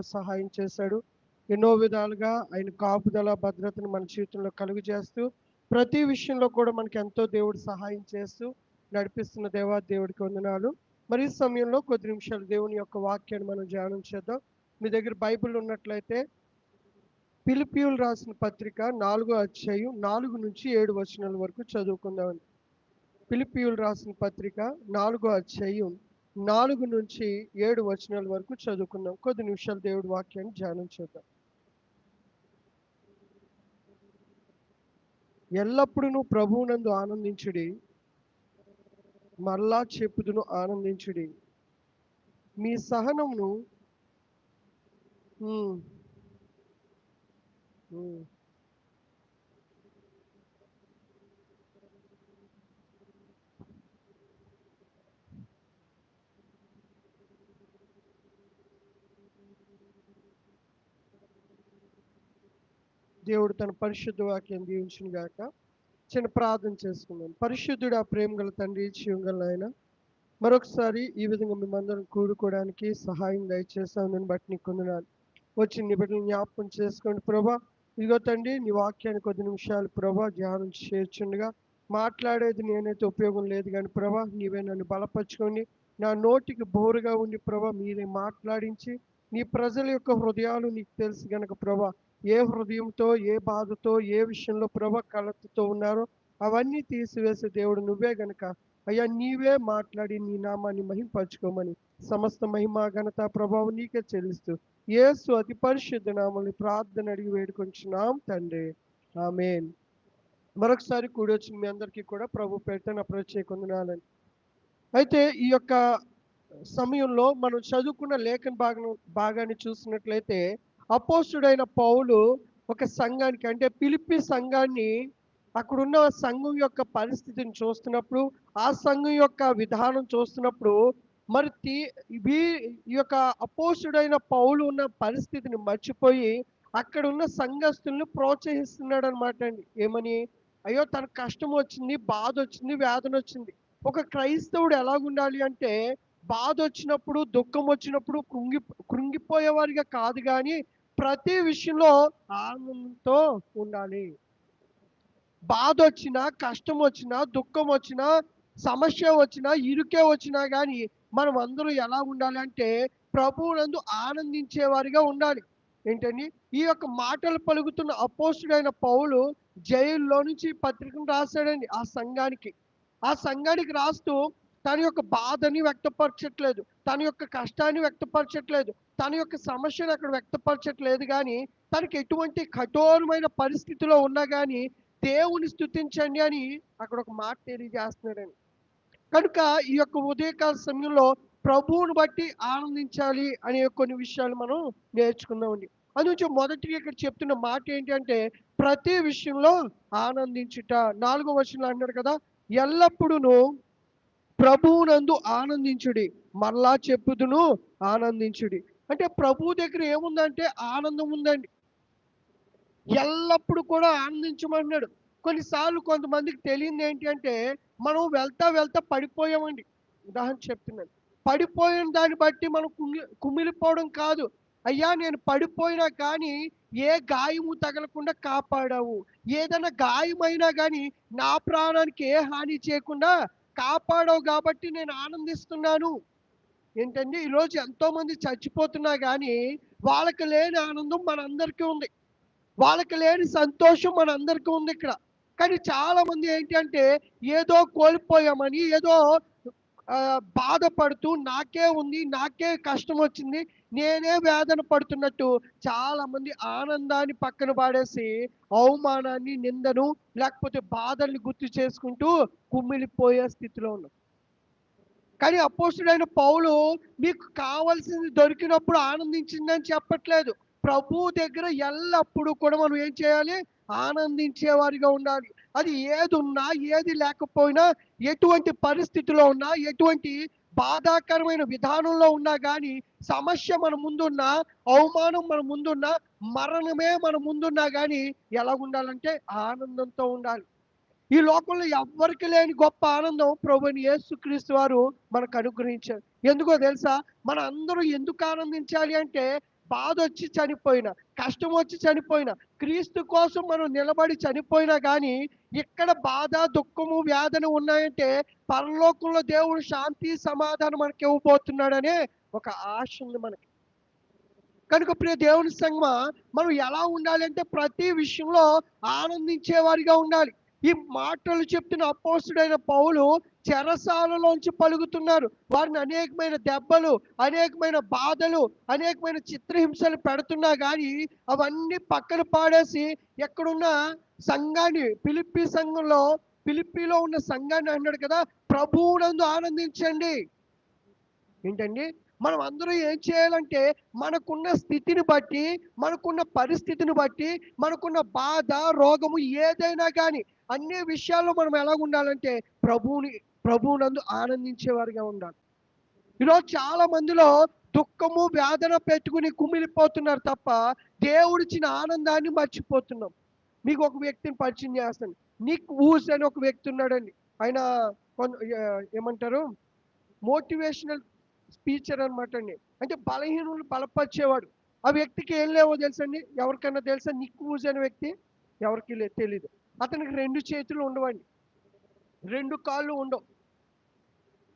సహాయం చేశాడు. ఎన్నో విధాలుగా ఆయన కాపుదల భద్రతను మన జీవితంలో కలుగు చేస్తూ ప్రతి విషయంలో కూడా మనకి ఎంతో దేవుడు సహాయం చేస్తూ నడిపిస్తున్న దేవా దేవుడికి వందనాలు. మరి సమయంలో కొద్ది నిమిషాలు దేవుని యొక్క వాక్యాన్ని మనం ధ్యానం చేద్దాం. మీ దగ్గర బైబిల్ ఉన్నట్లయితే పిలిపియులు రాసిన పత్రిక నాలుగో అధ్యాయం నాలుగు నుంచి ఏడు వచనాల వరకు చదువుకుందామని పిలిపియులు రాసిన పత్రిక నాలుగో అధ్యాయం నాలుగు నుంచి ఏడు వచనాల వరకు చదువుకుందాం. కొద్ది నిమిషాలు దేవుడి వాక్యాన్ని ధ్యానం చేద్దాం. ఎల్లప్పుడూ ప్రభువునందు ఆనందించుడి. మరలా చెప్పుదును ఆనందించుడి. మీ సహనమును దేవుడు తన పరిశుద్ధ వాక్యం దీవించిన గాక. చిన్న ప్రార్థన చేసుకుందాం. పరిశుద్ధుడు ఆ ప్రేమ గల తండ్రి జీవంగల ఆయన మరొకసారి ఈ విధంగా మేమందరం కూడుకోవడానికి సహాయం దయచేసామని బట్టి నీకు కొందనాలు వచ్చి నీ బిడ్డలు జ్ఞాపకం చేసుకోండి ప్రభా. ఇదిగో తండ్రి నీ వాక్యాన్ని కొద్ది నిమిషాలు ప్రభా ధ్యానం చేర్చుండగా మాట్లాడేది నేనైతే ఉపయోగం లేదు కానీ ప్రభా నీవే నన్ను బలపరచుకొని నా నోటికి బోరుగా ఉండి ప్రభా మీరే మాట్లాడించి నీ ప్రజల యొక్క హృదయాలు నీకు తెలుసు గనక ప్రభా. ఏ హృదయంతో ఏ బాధతో ఏ విషయంలో ప్రభ కలతతో ఉన్నారో అవన్నీ తీసివేసే దేవుడు నువ్వే గనక. అయ్యా నీవే మాట్లాడి నీ నామాన్ని మహింపరచుకోమని సమస్త మహిమ ఘనత ప్రభావం నీకే చెల్లిస్తూ ఏసు అతి పరిశుద్ధ నామల్ని ప్రార్థన అడిగి వేడుకొంచున్నాం తండ్రి. ఆమెన్. మరొకసారి కూడి వచ్చిన మీ అందరికీ కూడా ప్రభు పేరిట నా ప్రత్యేక వందనాలని అయితే ఈ యొక్క సమయంలో మనం చదువుకున్న లేఖన భాగం భాగాన్ని చూసినట్లయితే అపోస్తుడైన పౌలు ఒక సంఘానికి అంటే పిలిపి సంఘాన్ని అక్కడున్న సంఘం యొక్క పరిస్థితిని చూస్తున్నప్పుడు ఆ సంఘం యొక్క విధానం చూస్తున్నప్పుడు మరి తీ- ఈ యొక్క అపోసుడైన పౌలు ఉన్న పరిస్థితిని మర్చిపోయి అక్కడ ఉన్న సంఘస్థుల్ని ప్రోత్సహిస్తున్నాడు అనమాట అండి. ఏమని? అయ్యో తన కష్టం వచ్చింది బాధ వచ్చింది వేదన వచ్చింది. ఒక క్రైస్తవుడు ఎలాగుండాలి అంటే బాధ వచ్చినప్పుడు దుఃఖం వచ్చినప్పుడు కృంగి కృంగిపోయేవారిగా కాదు కానీ ప్రతి విషయంలో ఆనందంతో ఉండాలి. బాధ వచ్చినా కష్టం వచ్చినా దుఃఖం వచ్చినా సమస్య వచ్చినా ఇరుకే వచ్చినా కానీ మనం అందరూ ఎలా ఉండాలి అంటే ప్రభువునందు ఆనందించేవారిగా ఉండాలి. ఏంటని ఈ యొక్క మాటలు పలుకుతున్న అపోస్తుడైన పౌలు జైల్లో నుంచి పత్రికను రాశాడండి. ఆ సంఘానికి. ఆ సంఘానికి రాస్తూ తన యొక్క బాధని వ్యక్తపరచట్లేదు. తన యొక్క కష్టాన్ని వ్యక్తపరచట్లేదు. తన యొక్క సమస్యను అక్కడ వ్యక్తపరచట్లేదు కానీ తనకి ఎటువంటి కఠోరమైన పరిస్థితిలో ఉన్నా కానీ దేవుని స్తుతించండి అని అక్కడ ఒక మాట తెలియజేస్తున్నాడండి. కనుక ఈ యొక్క ఉదయకాల సమయంలో ప్రభువుని బట్టి ఆనందించాలి అనే కొన్ని విషయాలు మనం నేర్చుకుందామండి. అందుకే మొదటిగా ఇక్కడ చెప్తున్న మాట ఏంటంటే ప్రతి విషయంలో ఆనందించుట. నాలుగో వచనంలో అన్నాడు కదా ఎల్లప్పుడూ ప్రభువునందు ఆనందించుడి మరలా చెప్పుదును ఆనందించుడి. అంటే ప్రభు దగ్గర ఏముందంటే ఆనందం ఉందండి ఎల్లప్పుడూ కూడా ఆనందించమన్నాడు కొన్నిసార్లు కొంతమందికి తెలియదు ఏంటి అంటే మనం వెళ్తా వెళ్తా పడిపోయామండి. ఉదాహరణ చెప్తున్నాను. పడిపోయిన దాన్ని బట్టి మనం కుమి కుమిలిపోవడం కాదు. అయ్యా నేను పడిపోయినా కానీ ఏ గాయము తగలకుండా కాపాడావు. ఏదైనా గాయమైనా కానీ నా ప్రాణానికి ఏ హాని చేయకుండా కాపాడవు కాబట్టి నేను ఆనందిస్తున్నాను. ఏంటంటే ఈరోజు ఎంతోమంది చచ్చిపోతున్నా కానీ వాళ్ళకి లేని ఆనందం మనందరికీ ఉంది. వాళ్ళకి లేని సంతోషం మనందరికీ ఉంది ఇక్కడ. కానీ చాలామంది ఏంటంటే ఏంటి అంటే ఏదో కోల్పోయామని ఏదో బాధపడుతూ నాకే ఉంది నాకే కష్టం వచ్చింది నేనే వేదన పడుతున్నట్టు చాలా మంది ఆనందాన్ని పక్కన పాడేసి అవమానాన్ని నిందను లేకపోతే బాధల్ని గుర్తు చేసుకుంటూ కుమ్మిలిపోయే స్థితిలో ఉన్నాం కానీ అపోస్తుడైన పౌలు మీకు కావలసింది దొరికినప్పుడు ఆనందించిందని చెప్పట్లేదు. ప్రభు దగ్గర ఎల్లప్పుడూ కూడా మనం ఏం చేయాలి? ఆనందించేవారిగా ఉండాలి. అది ఏది ఉన్నా ఏది లేకపోయినా ఎటువంటి పరిస్థితిలో ఉన్నా ఎటువంటి బాధాకరమైన విధానంలో ఉన్నా కానీ సమస్య మన ముందున్నా అవమానం మన ముందున్నా మరణమే మన ముందున్నా కానీ ఎలా ఉండాలంటే ఆనందంతో ఉండాలి. ఈ లోకంలో ఎవ్వరికి లేని గొప్ప ఆనందం ప్రభుని యేసుక్రీస్తు వారు మనకు అనుగ్రహించారు. ఎందుకో తెలుసా? మన అందరూ ఎందుకు ఆనందించాలి అంటే బాధ వచ్చి చనిపోయినా కష్టం వచ్చి చనిపోయినా క్రీస్తు కోసం మనం నిలబడి చనిపోయినా కానీ ఇక్కడ బాధ దుఃఖము వ్యాధన ఉన్నాయంటే పరలోకంలో దేవుడు శాంతి సమాధానం మనకి ఇవ్వబోతున్నాడనే ఒక ఆశ ఉంది మనకి. కనుక ప్రియ దేవుని సంగమ మనం ఎలా ఉండాలి అంటే ప్రతి విషయంలో ఆనందించేవారిగా ఉండాలి. ఈ మాటలు చెప్తున్న అపోస్తుడైన పౌలు చెరసాలలోంచి పలుకుతున్నారు. వారిని అనేకమైన దెబ్బలు అనేకమైన బాధలు అనేకమైన చిత్రహింసలు పెడుతున్నా కానీ అవన్నీ పక్కన పాడేసి ఎక్కడున్న సంఘాన్ని పిలిపి సంఘంలో పిలిపిలో ఉన్న సంఘాన్ని అన్నాడు కదా ప్రభువునందు ఆనందించండి. ఏంటండి? మనం అందరూ ఏం చేయాలంటే మనకున్న స్థితిని బట్టి మనకున్న పరిస్థితిని బట్టి మనకున్న బాధ రోగము ఏదైనా కానీ అన్ని విషయాల్లో మనం ఎలా ఉండాలంటే ప్రభువుని ప్రభువునందు ఆనందించేవారిగా ఉండాలి. ఈరోజు చాలా మందిలో దుఃఖము వేదన పెట్టుకుని కుమిలిపోతున్నారు తప్ప దేవుడిచ్చిన ఆనందాన్ని మర్చిపోతున్నాం. మీకు ఒక వ్యక్తిని పరిచయం చేస్తాను. నిక్ ఊస్ అని ఒక వ్యక్తి ఉన్నాడండి. ఆయన ఏమంటారు? మోటివేషనల్ స్పీచర్ అనమాట అండి. అంటే బలహీనులు బలపరిచేవాడు. ఆ వ్యక్తికి ఏం లేవో తెలుసండి? ఎవరికైనా తెలుసా? నిక్ ఊజ్ అనే వ్యక్తి? ఎవరికి లే తెలీదు. అతనికి రెండు చేతులు ఉండవండి. రెండు కాళ్ళు ఉండవు.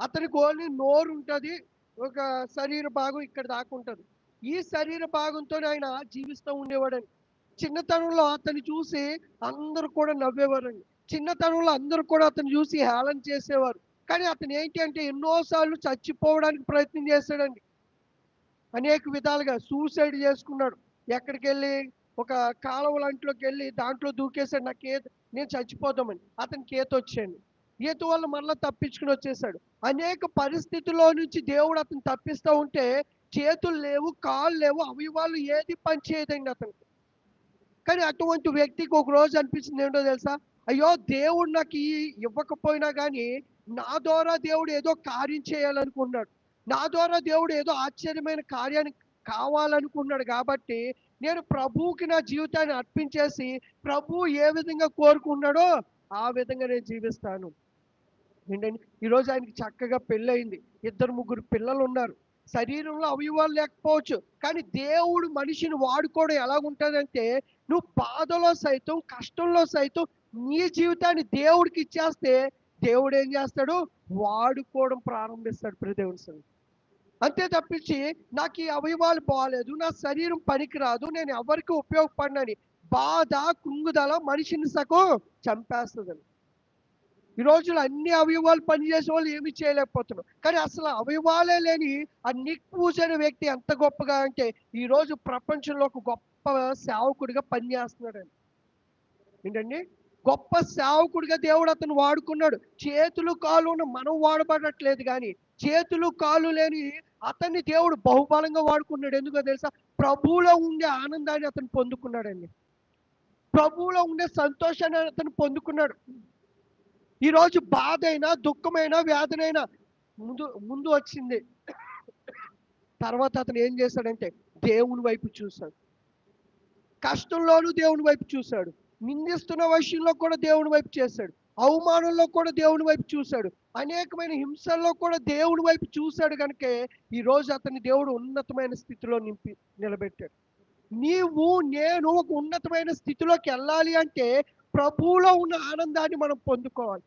అతనికి ఓన్లీ నోరు ఉంటుంది ఒక శరీర భాగం ఇక్కడ దాకా ఉంటుంది. ఈ శరీర భాగంతో ఆయన జీవిస్తూ ఉండేవాడని చిన్నతనంలో అతన్ని చూసి అందరూ కూడా నవ్వేవారండి. చిన్నతనంలో అందరూ కూడా అతను చూసి హేళన చేసేవారు. కానీ అతను ఏంటి అంటే ఎన్నోసార్లు చచ్చిపోవడానికి ప్రయత్నం చేశాడండి. అనేక విధాలుగా సూసైడ్ చేసుకున్నాడు. ఎక్కడికి వెళ్ళి ఒక కాలువ లాంటిలోకి వెళ్ళి దాంట్లో దూకేశాడు. నాకు ఈత నేను చచ్చిపోదామని అతనికి ఏతొచ్చాను ఈత వల్ల మరలా తప్పించుకుని వచ్చేసాడు. అనేక పరిస్థితుల్లో నుంచి దేవుడు అతను తప్పిస్తూ ఉంటే చేతులు లేవు కాళ్ళు లేవు అవయవాళ్ళు ఏది పని చేయదండి అతనికి. కానీ అటువంటి వ్యక్తికి ఒక రోజు అనిపించింది ఏంటో తెలుసా? అయ్యో దేవుడు నాకు ఇవ్వకపోయినా కానీ నా ద్వారా దేవుడు ఏదో కార్యం చేయాలనుకున్నాడు. నా ద్వారా దేవుడు ఏదో ఆశ్చర్యమైన కార్యాన్ని కావాలనుకున్నాడు కాబట్టి నేను ప్రభువుకి నా జీవితాన్ని అర్పించేసి ప్రభువు ఏ విధంగా కోరుకున్నాడో ఆ విధంగా నేను జీవిస్తాను. ఏంటండి ఈరోజు ఆయనకి చక్కగా పెళ్ళయింది. ఇద్దరు ముగ్గురు పిల్లలు ఉన్నారు శరీరంలో అవయవాలు లేకపోవచ్చు కానీ దేవుడు మనిషిని వాడుకోవడం ఎలాగుంటుందంటే నువ్వు బాధలో సైతం కష్టంలో సైతం నీ జీవితాన్ని దేవుడికి ఇచ్చేస్తే దేవుడు ఏం చేస్తాడు? వాడుకోవడం ప్రారంభిస్తాడు ప్రదేవుని సంగతి అంతే తప్పించి నాకు ఈ అవయవాలు బాగాలేదు నా శరీరం పనికిరాదు నేను ఎవరికి ఉపయోగపడినని బాధ కుంగుదల మనిషిని సగం చంపేస్తుందని ఈ రోజులు అన్ని అవయవాలు పనిచేసే వాళ్ళు ఏమీ చేయలేకపోతున్నారు. కానీ అసలు అవయవాలే లేని ఆ నిక్ అనే వ్యక్తి ఎంత గొప్పగా అంటే ఈ రోజు ప్రపంచంలో ఒక గొప్ప సేవకుడిగా పనిచేస్తున్నాడండి ఏంటండి? గొప్ప సేవకుడిగా దేవుడు అతను వాడుకున్నాడు. చేతులు కాలు ఉన్న మనం వాడబడట్లేదు కానీ చేతులు కాలు లేని అతన్ని దేవుడు బహుబలంగా వాడుకున్నాడు. ఎందుకో తెలుసా? ప్రభువులో ఉండే ఆనందాన్ని అతను పొందుకున్నాడండి. ప్రభువులో ఉండే సంతోషాన్ని అతను పొందుకున్నాడు. ఈరోజు బాధ అయినా దుఃఖమైనా వ్యాధినైనా ముందు ముందు వచ్చింది. తర్వాత అతను ఏం చేశాడంటే దేవుని వైపు చూశాడు. కష్టంలోనూ దేవుని వైపు చూశాడు. నిందిస్తున్న విషయంలో కూడా దేవుని వైపు చేశాడు. అవమానంలో కూడా దేవుని వైపు చూశాడు. అనేకమైన హింసల్లో కూడా దేవుని వైపు చూశాడు కనుకే ఈ రోజు అతని దేవుడు ఉన్నతమైన స్థితిలో నింపి నిలబెట్టాడు. నీవు నేను ఒక ఉన్నతమైన స్థితిలోకి వెళ్ళాలి అంటే ప్రభువులో ఉన్న ఆనందాన్ని మనం పొందుకోవాలి.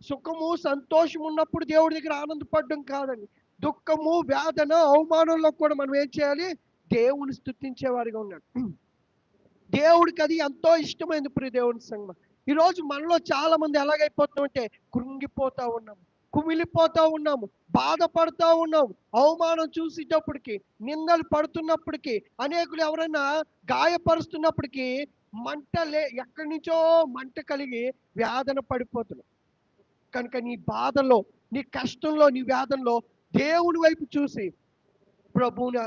సుఖము సంతోషం ఉన్నప్పుడు దేవుడి దగ్గర ఆనందపడడం కాదండి. దుఃఖము వేదన అవమానంలో కూడా మనం ఏం చేయాలి? దేవుని స్థుతించేవారిగా ఉన్నాడు దేవుడికి అది ఎంతో ఇష్టమైంది ఇప్పుడు దేవుని సంగమ ఈరోజు మనలో చాలా మంది ఎలాగైపోతామంటే కృంగిపోతా ఉన్నాము కుమిలిపోతూ ఉన్నాము బాధపడుతూ ఉన్నాము. అవమానం చూసేటప్పటికి నిందలు పడుతున్నప్పటికీ అనేకులు ఎవరైనా గాయపరుస్తున్నప్పటికీ మంట లే ఎక్కడి నుంచో మంట కలిగి వేదన పడిపోతున్నాం. కనుక నీ బాధలో నీ కష్టంలో నీ వేదనలో దేవుని వైపు చూసి ప్రభువుని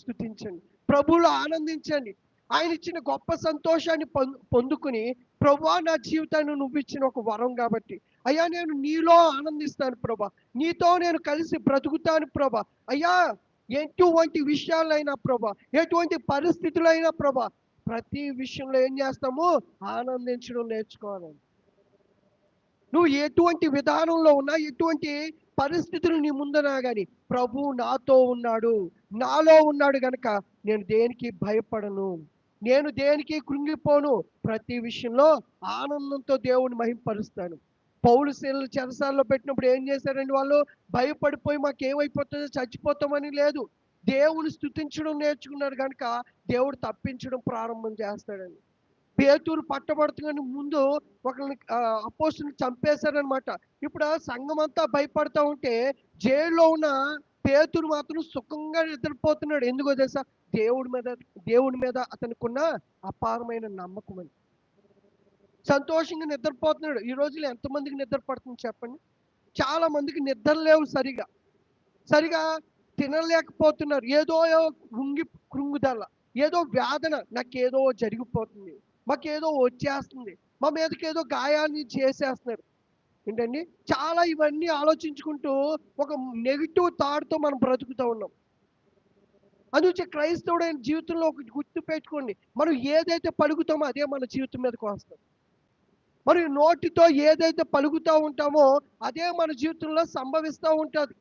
స్థుతించండి. ప్రభువులు ఆనందించండి. ఆయన ఇచ్చిన గొప్ప సంతోషాన్ని పొందుకుని ప్రభు నా జీవితాన్ని నువ్వు ఇచ్చిన ఒక వరం కాబట్టి అయ్యా నేను నీలో ఆనందిస్తాను ప్రభా. నీతో నేను కలిసి బ్రతుకుతాను ప్రభా. అయ్యా ఎటువంటి విషయాలైనా ప్రభా ఎటువంటి పరిస్థితులైనా ప్రభా ప్రతి విషయంలో ఏం చేస్తాము? ఆనందించడం నేర్చుకోవాలి. నువ్వు ఎటువంటి విధానంలో ఉన్నా ఎటువంటి పరిస్థితులు నీ ముందునా కానీ ప్రభు నాతో ఉన్నాడు. నాలో ఉన్నాడు గనక నేను దేనికి భయపడను? నేను దేనికి కృంగిపోను? ప్రతి విషయంలో ఆనందంతో దేవుని మహింపరుస్తాను. పౌలు శీలలు చెరసాల్లో పెట్టినప్పుడు ఏం చేశారండి వాళ్ళు? భయపడిపోయి మాకు ఏమైపోతుందో చచ్చిపోతామని లేదు. దేవుని స్థుతించడం నేర్చుకున్నారు కనుక దేవుడు తప్పించడం ప్రారంభం చేస్తాడండి. పేతురు పట్టబడుతుందని ముందు ఒకరిని అపోస్తుని చంపేశారనమాట ఇప్పుడు సంఘం అంతా భయపడతా ఉంటే జైల్లో ఉన్న పేతురు మాత్రం సుఖంగా నిద్రపోతున్నాడు. ఎందుకో తెలుసా? దేవుడి మీద దేవుడి మీద అతనికున్న అపారమైన నమ్మకం అని సంతోషంగా నిద్రపోతున్నాడు. ఈ రోజుల్లో ఎంతమందికి నిద్ర పడుతుంది చెప్పండి? చాలా మందికి నిద్ర లేవు సరిగా. సరిగా తినలేకపోతున్నారు. ఏదో కృంగి కృంగుదల ఏదో వేదన నాకేదో జరిగిపోతుంది. మాకేదో వచ్చేస్తుంది. మా మీదకి ఏదో గాయాన్ని చేసేస్తున్నారు. ఏంటండి? చాలా ఇవన్నీ ఆలోచించుకుంటూ ఒక నెగిటివ్ థాట్తో మనం బ్రతుకుతూ ఉన్నాం. అందుకే క్రైస్తవుడైన జీవితంలో ఒక గుర్తు పెట్టుకోండి. మనం ఏదైతే పలుకుతామో అదే మన జీవితం మీదకి వస్తుంది. మరి నోటితో ఏదైతే పలుకుతూ ఉంటామో అదే మన జీవితంలో సంభవిస్తూ ఉంటుంది.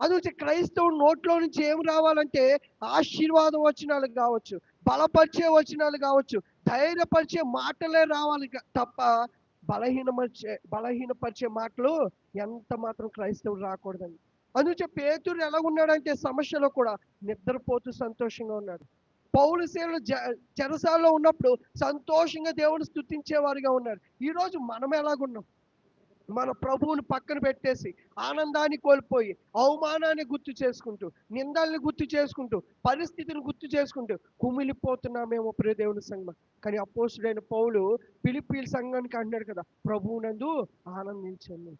అందుకే క్రైస్తవుడు నోట్లో నుంచి ఏం రావాలంటే ఆశీర్వాదం వచనాలు కావచ్చు బలపరిచే వచనాలు కావచ్చు ధైర్యపరిచే మాటలే రావాలి తప్ప బలహీనపరిచే బలహీనపరిచే మాటలు ఎంత మాత్రం క్రైస్తవుడు రాకూడదండి. అందుకే పేతురు ఎలా ఉన్నాడంటే సమస్యలో కూడా నిద్రపోతూ సంతోషంగా ఉన్నాడు. పౌలు సేవలు చెరసాల్లో ఉన్నప్పుడు సంతోషంగా దేవుని స్థుతించేవారుగా ఉన్నారు. ఈరోజు మనం ఎలాగున్నాం? మన ప్రభువుని పక్కన పెట్టేసి ఆనందాన్ని కోల్పోయి అవమానాన్ని గుర్తు చేసుకుంటూ నిందల్ని గుర్తు చేసుకుంటూ పరిస్థితిని గుర్తు చేసుకుంటూ కుమిలిపోతున్నామేమో ప్రియ దేవుని సంఘం. కానీ అపోసుడైన పౌలు పిలిపిల సంఘానికి అంటున్నాడు కదా ప్రభువునందు ఆనందించండి.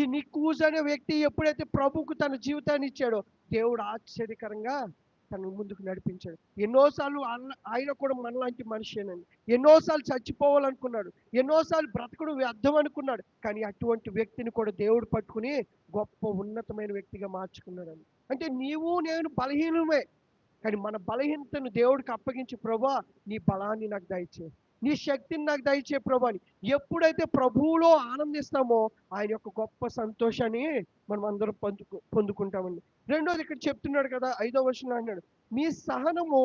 ఈ నిక్కూజ్ అనే వ్యక్తి ఎప్పుడైతే ప్రభువుకు తన జీవితాన్ని ఇచ్చాడో దేవుడు ఆశ్చర్యకరంగా తను ముందుకు నడిపించాడు. ఎన్నోసార్లు ఆయన కూడా మనలాంటి మనిషేనండి. ఎన్నోసార్లు చచ్చిపోవాలనుకున్నాడు. ఎన్నోసార్లు బ్రతకడం వ్యర్థం అనుకున్నాడు. కానీ అటువంటి వ్యక్తిని కూడా దేవుడు పట్టుకుని గొప్ప ఉన్నతమైన వ్యక్తిగా మార్చుకున్నాడు అంటే నీవు నేను బలహీనమే. కానీ మన బలహీనతను దేవుడికి అప్పగించి ప్రభా నీ బలాన్ని నాకు దయచేయి. నీ శక్తిని నాకు దయచే ప్రభు అని. ఎప్పుడైతే ప్రభువులో ఆనందిస్తామో ఆయన యొక్క గొప్ప సంతోషాన్ని మనం అందరం పొందుకు పొందుకుంటామండి. రెండోది ఇక్కడ చెప్తున్నాడు కదా ఐదో వర్షంలో అన్నాడు మీ సహనము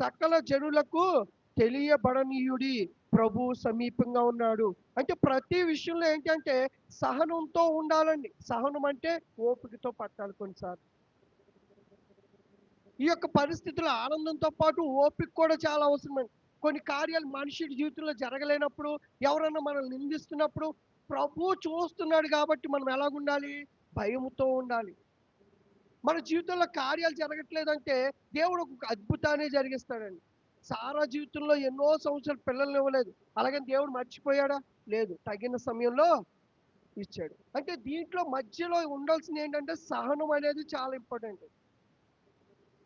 సకల జనులకు తెలియబడనీయుడి ప్రభు సమీపంగా ఉన్నాడు. అంటే ప్రతి విషయంలో ఏంటంటే సహనంతో ఉండాలండి. సహనం అంటే ఓపికతో పట్టాలి కొన్నిసార్లు. ఈ యొక్క పరిస్థితుల ఆనందంతో పాటు ఓపిక కూడా చాలా అవసరమండి. కొన్ని కార్యాలు మనిషి జీవితంలో జరగలేనప్పుడు ఎవరన్నా మనల్ని నిందిస్తున్నప్పుడు ప్రభు చూస్తున్నాడు కాబట్టి మనం ఎలాగుండాలి? భయముతో ఉండాలి. మన జీవితంలో కార్యాలు జరగట్లేదంటే దేవుడు ఒక అద్భుతాన్ని జరిగిస్తాడండి. సారా జీవితంలో ఎన్నో సంవత్సరాలు పిల్లలు ఇవ్వలేదు. అలాగని దేవుడు మర్చిపోయాడా? లేదు. తగిన సమయంలో ఇచ్చాడు. అంటే దీంట్లో మధ్యలో ఉండాల్సింది ఏంటంటే సహనం అనేది చాలా ఇంపార్టెంట్.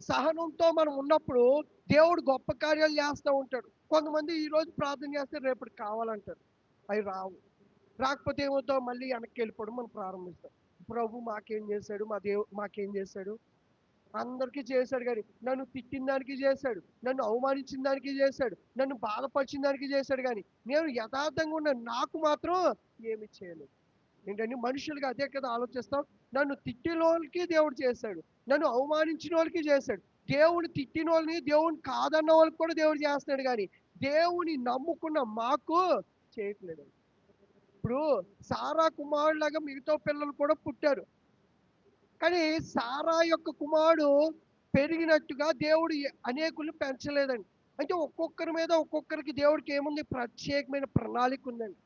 సహనంతో మనం ఉన్నప్పుడు దేవుడు గొప్ప కార్యాలు చేస్తూ ఉంటాడు. కొంతమంది ఈ రోజు ప్రార్థన చేస్తే రేపటి కావాలంటారు. అవి రావు. రాకపోతే ఏమవుతాం మళ్ళీ వెనక్కి వెళ్ళిపోవడం మనం ప్రారంభిస్తాం. ప్రభు మాకేం చేశాడు? మా దేవు మాకేం చేశాడు? అందరికీ చేశాడు కానీ నన్ను తిట్టిన దానికి చేశాడు నన్ను అవమానించిన దానికి చేశాడు నన్ను బాధపరిచిన దానికి చేశాడు కానీ నేను యథార్థంగా ఉన్న నాకు మాత్రం ఏమి చేయలేదు. ఏంటంటే మనుషులుగా అదే కదా ఆలోచిస్తాం. నన్ను తిట్టిన దేవుడు చేశాడు. నన్ను అవమానించిన వాళ్ళకి చేశాడు దేవుని తిట్టిన వాళ్ళని దేవుని కాదన్న వాళ్ళకి కూడా దేవుడు చేస్తున్నాడు కానీ దేవుని నమ్ముకున్న మాకు చేయట్లేదు. ఇప్పుడు సారా కుమారులాగా మిగతా పిల్లలు కూడా పుట్టారు. కానీ సారా యొక్క కుమారుడు పెరిగినట్టుగా దేవుడు అనేకులు పెంచలేదండి. అంటే ఒక్కొక్కరి మీద ఒక్కొక్కరికి దేవుడికి ఏముంది? ప్రత్యేకమైన ప్రణాళిక ఉందండి.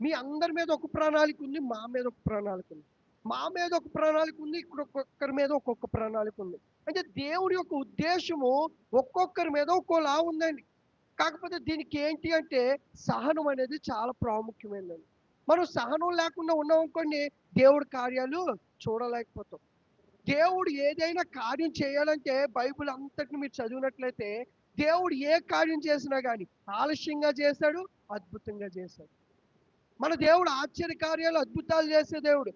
మీ అందరి మీద ఒక ప్రణాళిక ఉంది మా మీద ఒక ప్రణాళిక ఉంది. మా మీద ఒక ప్రణాళిక ఉంది ఇక్కడ ఒక్కొక్కరి మీద ఒక్కొక్క ప్రణాళిక ఉంది. అంటే దేవుడి యొక్క ఉద్దేశము ఒక్కొక్కరి మీద ఒక్కోలా ఉందండి. కాకపోతే దీనికి ఏంటి అంటే సహనం అనేది చాలా ప్రాముఖ్యమైనది మనం సహనం లేకుండా ఉన్నాం అనుకోండి దేవుడి కార్యాలు చూడలేకపోతాం. దేవుడు ఏదైనా కార్యం చేయాలంటే బైబిల్ అంతటిని మీరు చదివినట్లయితే దేవుడు ఏ కార్యం చేసినా కానీ ఆలస్యంగా చేశాడు అద్భుతంగా చేశాడు మన దేవుడు ఆశ్చర్య కార్యాలు అద్భుతాలు చేసే దేవుడు.